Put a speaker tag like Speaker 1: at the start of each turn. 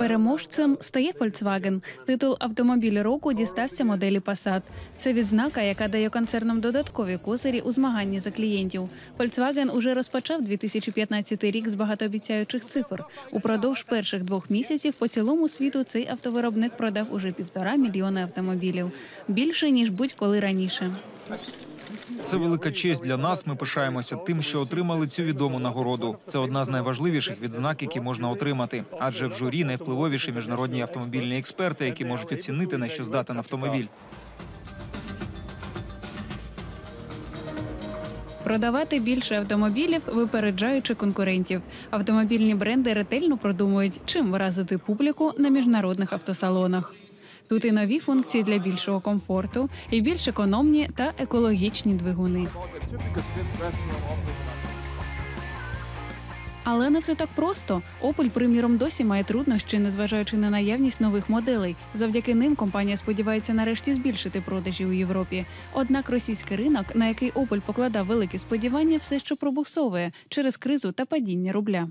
Speaker 1: Переможцем стає Volkswagen. Титул автомобіль року дістався моделі Passat. Це відзнака, яка дає концернам додаткові козирі у змаганні за клієнтів. Volkswagen уже розпочав 2015 рік з багатообіцяючих цифр. Упродовж перших двох місяців по цілому світу цей автовиробник продав уже півтора мільйони автомобілів. Більше ніж будь-коли раніше.
Speaker 2: Це велика честь для нас. Ми пишаємося тим, що отримали цю відому нагороду. Це одна з найважливіших відзнак, які можна отримати. Адже в журі найвпливовіші міжнародні автомобільні експерти, які можуть оцінити на що здатен автомобіль.
Speaker 1: Продавати більше автомобілів, випереджаючи конкурентів. Автомобільні бренди ретельно продумують, чим вразити публіку на міжнародних автосалонах. Тут і нові функції для більшого комфорту, і більш економні та екологічні двигуни. Але не все так просто. Opel, приміром, досі має труднощі, незважаючи на наявність нових моделей. Завдяки ним компанія сподівається нарешті збільшити продажі у Європі. Однак російський ринок, на який Opel покладав великі сподівання, все ще пробуксовує через кризу та падіння рубля.